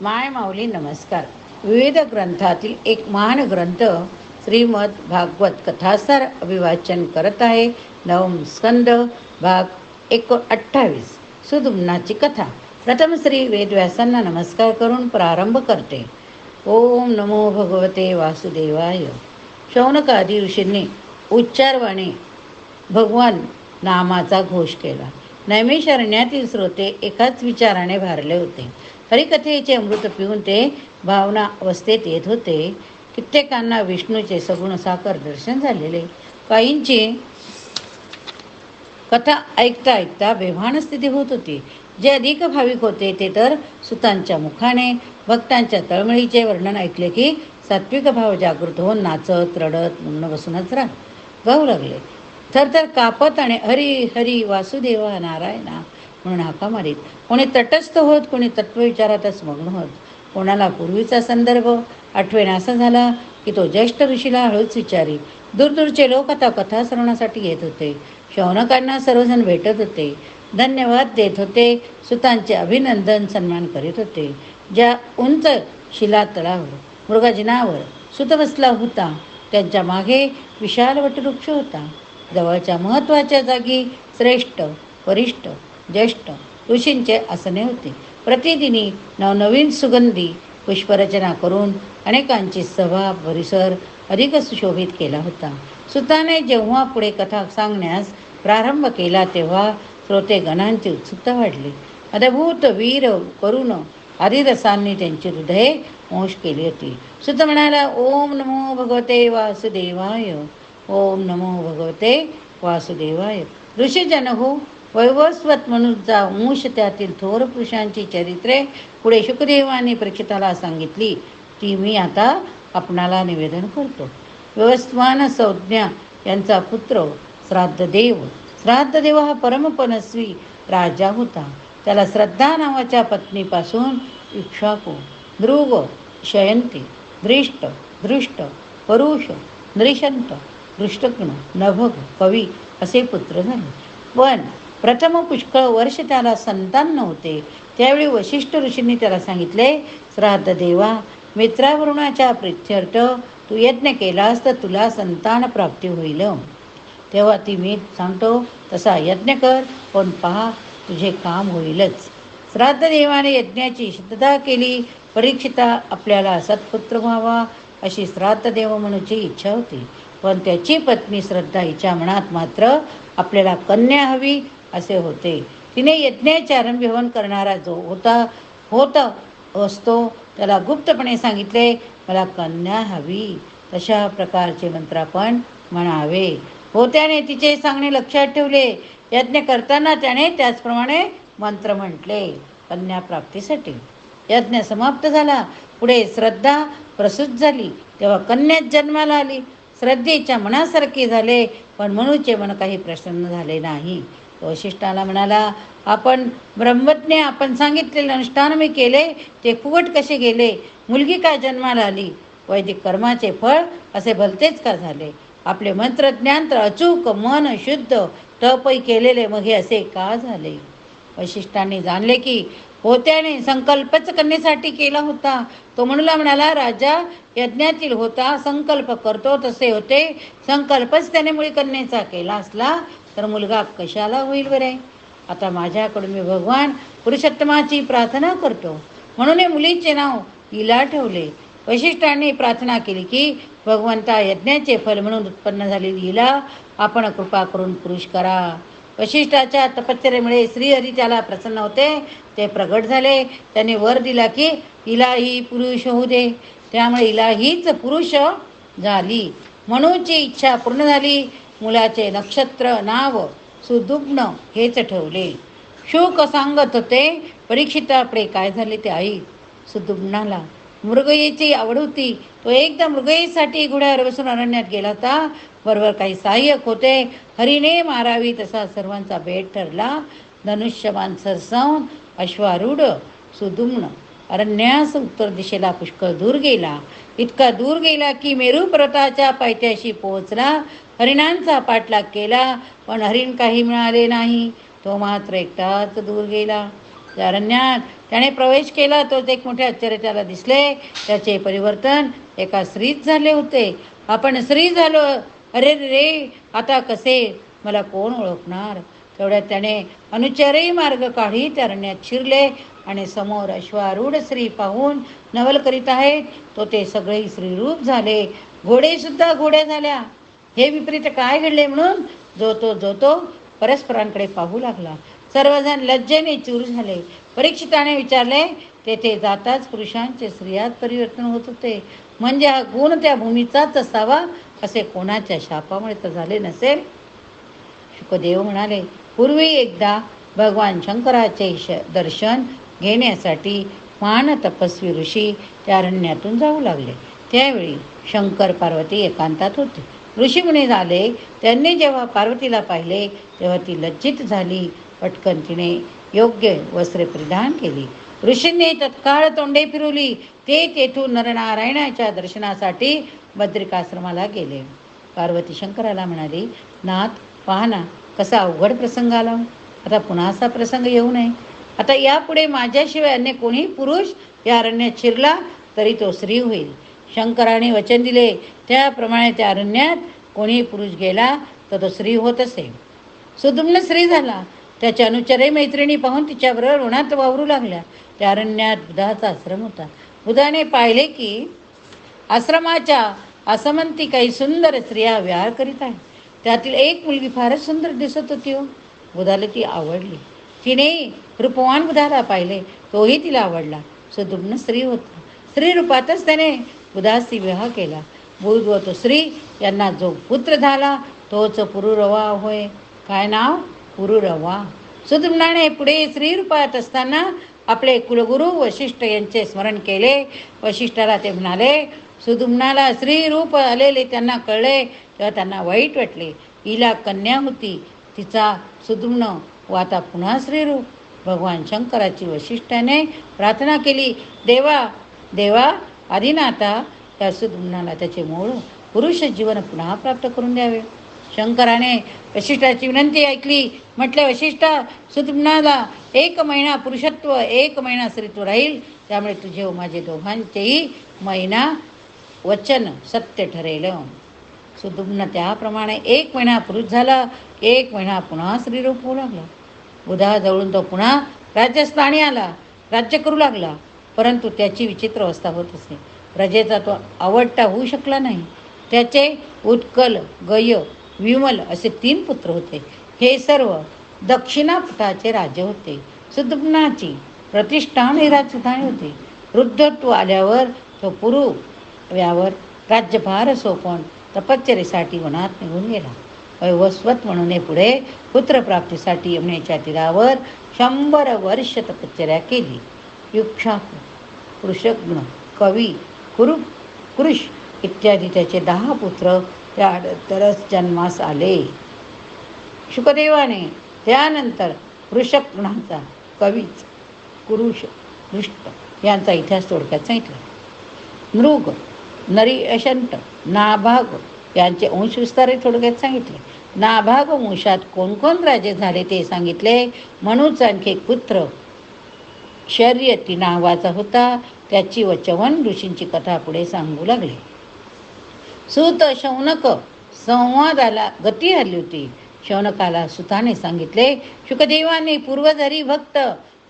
माय माऊली नमस्कार. विविध ग्रंथातील एक महान ग्रंथ श्रीमद भागवत कथासार अभिवाचन करत आहे. नवम स्कंद भाग एको अठ्ठावीस सुदुम्नाची कथा. प्रथम श्री वेदव्यासांना नमस्कार करून प्रारंभ करते. ओम नमो भगवते वासुदेवाय. शौनकादी ऋषींनी उच्चारवाणे भगवान नामाचा घोष केला. नैमिषारण्यातील श्रोते एकाच विचाराने भारले होते. हरिकथेचे अमृत पिऊन ते भावना अवस्थेत येत होते. कित्येकांना विष्णूचे सगुण साकार दर्शन झालेले. काहींची कथा ऐकता ऐकता बेभान स्थिती होत होती. जे अधिक भाविक होते ते तर सुतांच्या मुखाने भक्तांच्या तळमळीचे वर्णन ऐकले की सात्विक भाव जागृत होऊन नाचत रडत मुन्न बसूनच राहत गाऊ लागले. थरथर कापत आणि हरी हरी वासुदेवा नारायणा म्हणून हाका मारीत कोणी तटस्थ होत कोणी तत्वविचारातच मग्न होत. कोणाला पूर्वीचा संदर्भ आठवेन असा झाला की तो ज्येष्ठ ऋषीला हळूच विचारी. दूरदूरचे लोक आता कथा श्रवणासाठी येत होते. शौनकांना सर्वजण भेटत होते. धन्यवाद देत होते. सुतांचे अभिनंदन सन्मान करीत होते. ज्या उंच शिलातळावर मृगजिनावर सुत बसला होता त्यांच्या मागे विशाल वटवृक्ष होता. जवळच्या महत्त्वाच्या जागी श्रेष्ठ वरिष्ठ ज्येष्ठ ऋषींचे आसने होते. प्रतिदिनी नवनवीन सुगंधी पुष्परचना करून अनेकांची सभा परिसर अधिक सुशोभित केला होता. सुताने जेव्हा पुढे कथा सांगण्यास प्रारंभ केला तेव्हा श्रोते गणांची उत्सुकता वाढली. अद्भूत वीर करुण आदी त्यांची हृदये मोश केली होती. सुत म्हणाला ओम नमो भगवते वासुदेवाय. ओम नमो भगवते वासुदेवाय. ऋषीजन हो वैवस्वत म्हणून जा अंश त्यातील थोर पुरुषांची चरित्रे पुढे शुकदेवाने परीक्षिताला सांगितली. ती मी आता आपणाला निवेदन करतो. व्यवस्थान संज्ञा यांचा पुत्र श्राद्धदेव. श्राद्धदेव हा परमपनस्वी राजा होता. त्याला श्रद्धा नावाच्या पत्नीपासून इक्षाकू ध्रुव शयंती दृष्ट दृष्ट परुष नृशंत दृष्टज्ञ नभग कवी असे पुत्र झाले. पण प्रथम पुष्कळ वर्ष त्याला संतान नव्हते. त्यावेळी वशिष्ठ ऋषींनी त्याला सांगितले श्राद्ध देवा मित्रावरुणाच्या प्रित्यर्थ तू यज्ञ केलास तर तुला संतान प्राप्ती होईल. तेव्हा ती मी सांगतो तसा यज्ञ कर पण पहा तुझे काम होईलच. श्राद्ध देवाने यज्ञाची श्रद्धा केली परीक्षिता आपल्याला सत्पुत्र व्हावा अशी श्राद्ध देव म्हणूची इच्छा होती. पण त्याची पत्नी श्रद्धा हिच्या मनात मात्र आपल्याला कन्या हवी असे होते. तिने यज्ञाचे आरंभ करणारा जो होता होत असतो त्याला गुप्तपणे सांगितले मला कन्या हवी. तशा प्रकारचे मंत्र आपण म्हणावे. होत्याने तिचे सांगणे लक्षात ठेवले. यज्ञ करताना त्याने त्याचप्रमाणे मंत्र म्हटले. कन्या प्राप्तीसाठी. यज्ञ समाप्त झाला. पुढे श्रद्धा प्रसूत झाली. तेव्हा कन्याच जन्माला आली. श्रद्धेच्या मनासारखे झाले पण मनूचे मन काही प्रसन्न झाले नाही. वशिष्ठाला म्हणाला आपण ब्रह्मज्ञ आपण सांगितलेले अनुष्ठान मी केले ते कुवट कसे गेले? मुलगी का जन्माला आली? वैदिक कर्माचे फळ असे भलतेच का झाले? आपले मंत्रज्ञान तर अचूक मन शुद्ध तपई केलेले मग हे असे का झाले? वशिष्ठांनी जाणले की होत्याने संकल्पच करण्यासाठी केला होता. तो म्हणूला म्हणाला राजा यज्ञातील होता संकल्प करतो तसे होते. संकल्पच त्याने मुळी करण्याचा केला असला तर मुलगा कशाला होईल बरे? आता माझ्याकडून मी भगवान पुरुषोत्तमाची प्रार्थना करतो. म्हणून हे मुलीचे नाव हिला ठेवले. वशिष्ठांनी प्रार्थना केली की भगवंता यज्ञाचे फल म्हणून उत्पन्न झालेली हिला आपण कृपा करून पुरुष करा. वशिष्ठाच्या तपश्चर्यामुळे श्रीहरी त्याला प्रसन्न होते. ते प्रगट झाले. त्याने वर दिला की हिला ही पुरुष होऊ दे. त्यामुळे हिला हीच पुरुष झाली. म्हणूनची इच्छा पूर्ण झाली. मुलाचे नक्षत्र नाव सुदुग्न हेच ठेवले. शोक सांगत होते परीक्षिताकडे काय झाले ते आई? सुदुग्नाला मृगयेची आवड होती. तो एकदा मृगयेसाठी घोड्यावर बसून अरण्यात गेला होता. बरोबर काही सहाय्यक होते. हरिने मारावी तसा सर्वांचा भेट ठरला. धनुष्यमान सरसावून अश्वारूढ सुदुम्न अरण्यास उत्तर दिशेला पुष्कळ दूर गेला. इतका दूर गेला की मेरू पर्वताच्या पायथ्याशी पोहोचला. हरिणांचा पाठलाग केला पण हरिण काही मिळाले नाही. तो मात्र एकटाच दूर गेला. त्या अरण्यात त्याने प्रवेश केला. तो एक मोठे आश्चर्य त्याला दिसले. त्याचे परिवर्तन एका स्त्रीत झाले होते. आपण स्त्री झालो. अरे रे आता कसे? मला कोण ओळखणार? तेवढ्यात त्याने अनुचरही मार्ग काढी त्या अरण्यात शिरले आणि समोर अश्वारूढ स्त्री पाहून नवल करीत आहेत. तो ते सगळे स्त्रीरूप झाले. घोडेसुद्धा घोड्या झाल्या. हे विपरीत काय घडले म्हणून जो तो जो तो परस्परांकडे पाहू लागला. सर्वजण लज्जेने चूर झाले. परीक्षिताने विचारले तेथे जाताच पुरुषांचे स्त्रियात परिवर्तन होत होते. म्हणजे हा गुण त्या भूमीचाच असावा असे कोणाच्या शापामुळे तर झाले नसेल? शुकदेव म्हणाले पूर्वी एकदा भगवान शंकराचे श दर्शन घेण्यासाठी मान तपस्वी ऋषी त्या अरण्यातून जाऊ लागले. त्यावेळी शंकर पार्वती एकांतात होते. ऋषीमुनी झाले. त्यांनी जेव्हा पार्वतीला पाहिले तेव्हा ती लज्जित झाली. पटकन तिने योग्य वस्त्रे परिधान केली. ऋषींनी तत्काळ तोंडे फिरवली. ते तेथून नरनारायणाच्या दर्शनासाठी बद्रिकाश्रमाला गेले. पार्वती शंकराला म्हणाली नाथ पहा ना कसा अवघड प्रसंग आला. आता पुन्हा असा प्रसंग येऊ नये. आता यापुढे माझ्याशिवाय अन्य कोणीही पुरुष या अरण्यात शिरला तरी तो स्त्री होईल. शंकराने वचन दिले. त्याप्रमाणे त्या अरण्यात कोणीही पुरुष गेला तर तो स्त्री होत असे. सुदुम्न स्त्री झाला. त्याच्या अनुचरे मैत्रिणी पाहून तिच्याबरोबर उन्हात वावरू लागल्या. त्या अरण्यात बुधाचा आश्रम होता. बुधाने पाहिले की आश्रमाच्या असमंती काही सुंदर स्त्रिया विहार करीत आहे त्यातील एक मुलगी फारच सुंदर दिसत होती हो. बुधाला ती आवडली. तिने रूपवान बुधाला पाहिले. तोही तिला आवडला. सुदुम्न स्त्री होता. स्त्री रूपातच त्याने उदासी विवाह केला. बुध व तो स्त्री यांना जो पुत्र झाला तोच पुरुरवा होय. काय नाव? पुरुरवा. सुदुम्नाने पुढे स्त्री रूपात असताना आपले कुलगुरू वशिष्ठ यांचे स्मरण केले. वशिष्ठाला ते म्हणाले सुदुम्नाला स्त्री रूप आलेले त्यांना कळले तेव्हा त्यांना वाईट वाटले. हिला कन्या होती. तिचा सुदुम्न व आता पुन्हा स्त्रीरूप भगवान शंकराची वशिष्ठाने प्रार्थना केली देवा देवा आदिनाथा त्या सुदुम्नाला त्याचे मूळ पुरुष जीवन पुन्हा प्राप्त करून द्यावे. शंकराने वशिष्ठाची विनंती ऐकली. म्हटले वशिष्ठ सुदुम्नाला एक महिना पुरुषत्व एक महिना स्त्रीत्व राहील. त्यामुळे तुझे व माझे दोघांचेही महिना वचन सत्य ठरेल. सुदुम्न त्याप्रमाणे एक महिना पुरुष झाला. एक महिना पुन्हा स्त्रीरूप होऊ लागला. बुधाजवळून तो पुन्हा राज्यस्थानी आला. राज्य करू लागला. परंतु त्याची विचित्र अवस्था होत असे प्रजेचा तो आवडता होऊ शकला नाही. त्याचे उत्कल गय विमल असे तीन पुत्र होते. हे सर्व दक्षिणापुटाचे राज्य होते. सुदुम्नाची प्रतिष्ठा आणि राजधानी होती. वृद्धत्व आल्यावर तो पुरु यावर राज्यभार सोपवून तपश्चरेसाठी वनात निघून गेला. वैवस्वत म्हणून पुढे पुत्रप्राप्तीसाठी यमुनेच्या तीरावर शंभर वर्ष तपश्चर्या केली. युक्षा कृषग्न कवी कुरु कृष इत्यादी त्याचे दहा पुत्र त्या त्यानंतरच जन्मास आले. शुकदेवाने त्यानंतर वृषकणाचा कवीच कुरुष दृष्ट यांचा इतिहास थोडक्यात सांगितला. मृग नरी अशंत नाभाग यांचे अंशविस्तारे थोडक्यात सांगितले. नाभाग वंशात कोण कोण राजे झाले ते सांगितले. म्हणूनच आणखी एक पुत्र शर्यती नावाचा होता. त्याची व चवन ऋषींची कथा पुढे सांगू लागले. सुत शौनक संवादाला गती आली होती. शौनकाला सुताने सांगितले शुकदेवाने पूर्वधरी भक्त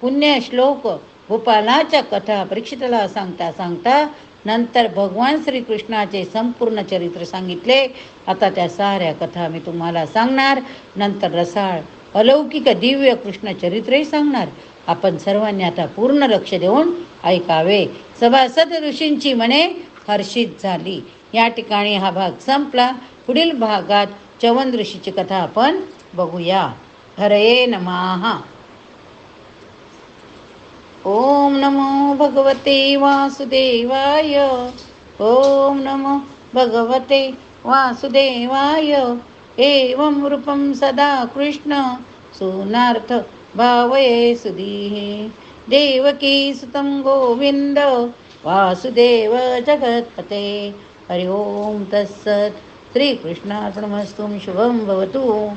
पुण्य श्लोक गोपालाच्या कथा परीक्षितला सांगता सांगता नंतर भगवान श्रीकृष्णाचे संपूर्ण चरित्र सांगितले. आता त्या साऱ्या कथा मी तुम्हाला सांगणार. नंतर रसाळ अलौकिक दिव्य कृष्ण चरित्रही सांगणार. आपण सर्वांनी आता पूर्ण लक्ष देऊन ऐकावे. सभासद ऋषींची मने हर्षित झाली. या ठिकाणी हा भाग संपला. पुढील भागात चवन ऋषीची कथा आपण बघूया. हरे नमः. ओम नमो भगवते वासुदेवाय. ओम नमो भगवते वासुदेवाय. एवं रूपं सदा कृष्ण. सुनार्थ भावये सुधीः देवकी सुतं गोविन्द वासुदेव जगत्पते। हरि ओं तत्सत्। श्रीकृष्णार्पणमस्तु शुभं भवतु।